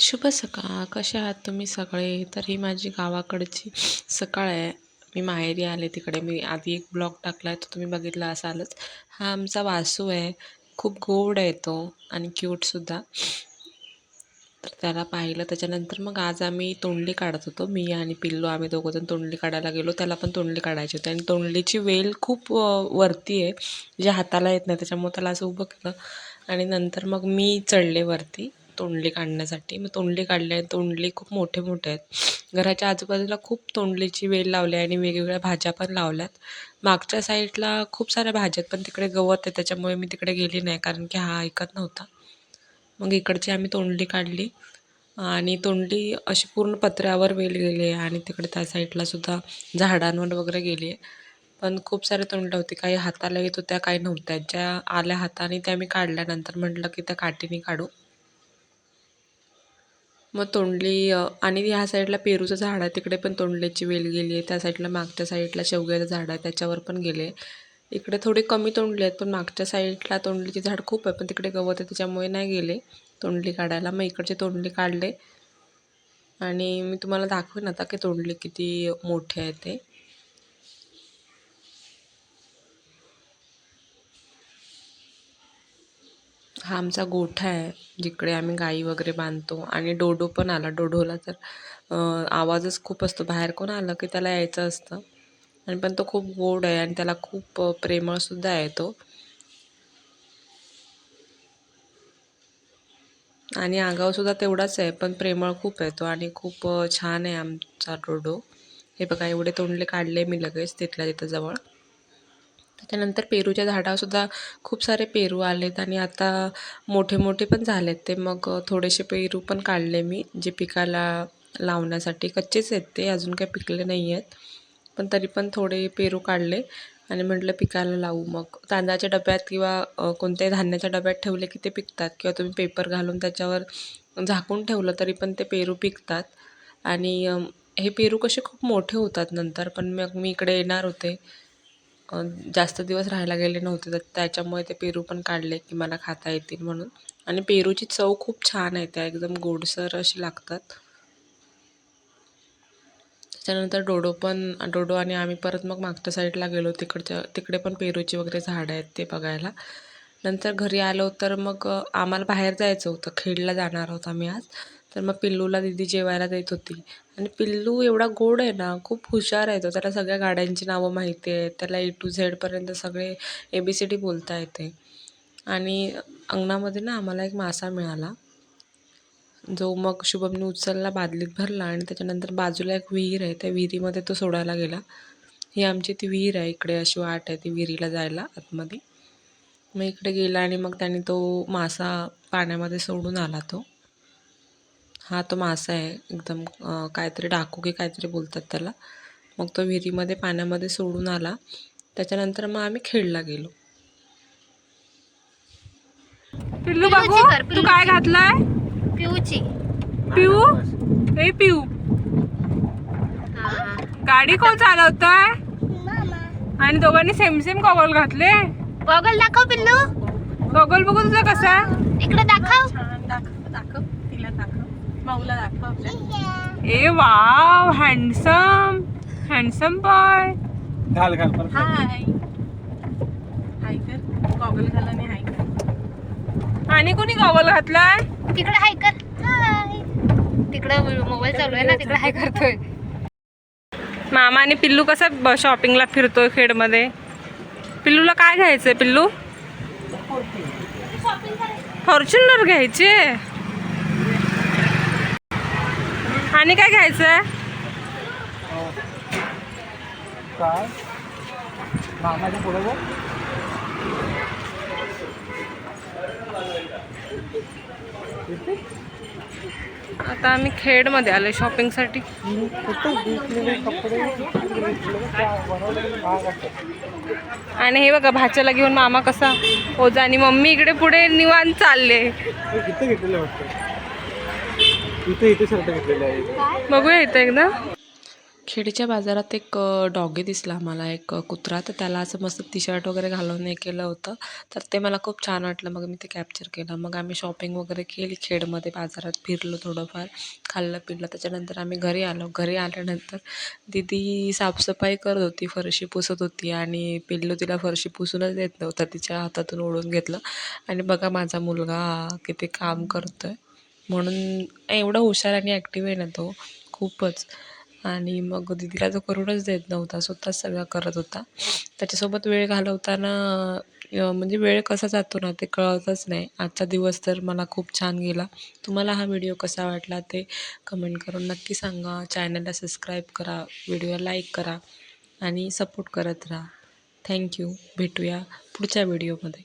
शुभ सकाळ. कसे आहात तुम्ही सगळे? तर ही माझी गावाकडची सकाळ आहे. मी माहेरी आले तिकडे. मी आधी एक ब्लॉग टाकला आहे तो तुम्ही बघितला असालच. हा आमचा वासू आहे. खूप गोड आहे तो आणि क्यूटसुद्धा तर त्याला पाहिलं. त्याच्यानंतर मग आज आम्ही तोंडली काढत होतो. मी आणि पिल्लू आम्ही दोघंजण तोंडली काढायला गेलो. त्याला पण तोंडली काढायची होती. आणि तोंडलीची वेल खूप वरती आहे. जे हाताला येत नाही त्याच्यामुळे त्याला असं उभं केलं. आणि नंतर मग मी चढले वरती. तोंडली काढण्यासाठी. मग तोंडली काढली आणि तोंडली खूप मोठे मोठे आहेत. घराच्या आजूबाजूला खूप तोंडलीची वेल लावली आहे आणि वेगवेगळ्या भाज्या पण लावल्यात. मागच्या साईडला खूप साऱ्या भाज्या आहेत पण तिकडे गवत आहे त्याच्यामुळे मी तिकडे गेली नाही कारण की हा ऐकत नव्हता. मग इकडची आम्ही तोंडली काढली आणि तोंडली अशी पूर्ण पत्र्यावर वेल गेली आहे आणि तिकडे त्या साईडला सुद्धा झाडांवर वगैरे गेली आहे. पण खूप सारे तोंडल्या होती काही हाताला येत होत्या काही नव्हत्या. ज्या आल्या हाताने त्या मी काढल्यानंतर म्हटलं की त्या काठीने काढू. मग तोंडली आणि ह्या साईडला पेरूचं झाड आहे तिकडे पण तोंडल्याची वेल गेली आहे त्या साईडला मागच्या साईडला शेवग्याचं झाड आहे त्याच्यावर पण गेले इकडे थोडे कमी तोंडली आहेत पण मागच्या साईडला तोंडलीचे झाड खूप आहे पण तिकडे गवत आहे त्याच्यामुळे नाही गेले तोंडली काढायला. मग इकडचे तोंडली काढले. आणि मी तुम्हाला दाखवेन आता की तोंडली किती मोठे आहे ते. हा आमचा गोठा आहे जिकडे आम्ही गाई वगैरे बांधतो. आणि डोडो पण आला. डोडोला तर आवाजच खूप असतो. बाहेर कोण आलं की त्याला यायचं असतं. आणि पण तो खूप गोड आहे आणि त्याला खूप प्रेमळसुद्धा आहे तो. आणि आगावसुद्धा तेवढाच आहे पण प्रेमळ खूप आहे तो. आणि खूप छान आहे आमचा डोडो. हे बघा एवढे तोंडले काढले मी लगेच तिथल्या तिथं जवळ. त्याच्यानंतर पेरूच्या झाडावरसुद्धा खूप सारे पेरू आलेत आणि आता मोठे मोठे पण झालेत ते. मग थोडेसे पेरू पण काढले मी जे पिकाला लावण्यासाठी. कच्चेच आहेत ते अजून काही पिकले नाही आहेत पण तरी पण थोडे पेरू काढले आणि म्हटलं पिकाला लावू मग. तांदळाच्या डब्यात किंवा कोणत्याही धान्याच्या डब्यात ठेवले की ते पिकतात किंवा तुम्ही पेपर घालून त्याच्यावर झाकून ठेवलं तरी पण ते पेरू पिकतात. आणि हे पेरू कसे खूप मोठे होतात नंतर पण मग मी इकडे येणार होते. जास्त दिवस राहायला गेले नव्हते तर त्याच्यामुळे ते पेरू पण काढले की मला खाता येतील म्हणून. आणि पेरूची चव खूप छान आहे त्या एकदम गोडसर अशी लागतात. त्याच्यानंतर डोडो पण डोडो आणि आम्ही परत मग मागच्या साईडला गेलो तिकडच्या तिकडे पण पेरूची वगैरे झाडं आहेत ते बघायला. नंतर घरी आलो तर मग आम्हाला बाहेर जायचं होतं खेडला जाणार आहोत आम्ही आज. तर मग पिल्लूला दिदी जेवायला देत होती. आणि पिल्लू एवढा गोड आहे ना खूप हुशार आहे तो. त्याला सगळ्या गाड्यांची नावं माहिती आहेत. त्याला ए टू झेडपर्यंत सगळे ए बी सी डी बोलता येते. आणि अंगणामध्ये ना आम्हाला एक मासा मिळाला. जो मग शुभमने उचलला बादलीत भरला आणि त्याच्यानंतर बाजूला एक विहीर आहे. त्या विहिरीमध्ये तो सोडायला गेला. ही आमची ती विहीर आहे. इकडे अशी वाट आहे ती विहिरीला जायला आतमध्ये. मग इकडे गेला आणि मग त्याने तो मासा पाण्यामध्ये सोडून आला तो. हा तो मासा आहे एकदम काहीतरी डाकू की काहीतरी बोलतात त्याला. मग तो विहिरीमध्ये पाण्यामध्ये सोडून आला. त्याच्यानंतर मग आम्ही खेळला गेलो. पिल्लू कर, तू. काय घातलाय? पिऊची. पिऊ? ए पिऊ. गाडी कोण चालवतोय? आणि दोघांनी सेम सेम गॉगल घातले? गॉगल दाखव पिल्लू. गॉगल बघू तुझा कसा आहे? इकडे दाखव. ए वाव हँडसम हँडसम बॉय घाल घाल. हाय. हाय कर. गॉगल घाल आणि हाय आणि कोणी गॉगल घातलाय? तिकडे हाय कर. हाय. तिकडे मोबाईल चालू आहे ना तिकडे हाय करतोय. मामा आणि पिल्लू कसा ब- शॉपिंगला फिरतोय खेडमध्ये? पिल्लूला काय घ्यायचंय पिल्लू? फॉर्च्युनर घ्यायचे. आणि काय पुढे बघ आता आम्ही खेडमध्ये आलोय शॉपिंगसाठी. आणि हे बघा भाच्याला घेऊन मामा कसा ओझा आणि मम्मी इकडे पुढे निवांत चालले. इथे घेतलेले वाटतं इथे इथे शर्ट घेतलेले आहे बघूया इथं एकदा. खेडच्या बाजारात एक डॉगी दिसला आम्हाला एक कुत्रा. तर त्याला असं मस्त टी शर्ट वगैरे घालून हे केलं होतं. तर ते मला खूप छान वाटलं. मग मी ते कॅप्चर केलं. मग आम्ही शॉपिंग वगैरे केली खेडमध्ये बाजारात फिरलो थोडंफार खाल्लं पिल्लं त्याच्यानंतर आम्ही घरी आलो. घरी आल्यानंतर दीदी साफसफाई करत होती फरशी पुसत होती आणि पिल्लू तिला फरशी पुसूनच देत नव्हता. तिच्या हातातून ओढून घेतलं. आणि बघा माझा मुलगा किती काम करतोय. म्हणून एवढा हुशार आणि ॲक्टिव्ह आहे ना तो खूपच. आणि मग दीदीला तो करूनच देत नव्हता स्वतःच सगळं करत होता. त्याच्यासोबत वेळ घालवताना म्हणजे वेळ कसा जातो ना ते कळतच नाही. आजचा दिवस तर मला खूप छान गेला. तुम्हाला हा व्हिडिओ कसा वाटला ते कमेंट करून नक्की सांगा. चॅनलला सबस्क्राईब करा व्हिडिओला लाईक करा आणि सपोर्ट करत राहा. थँक्यू भेटूया पुढच्या व्हिडिओमध्ये.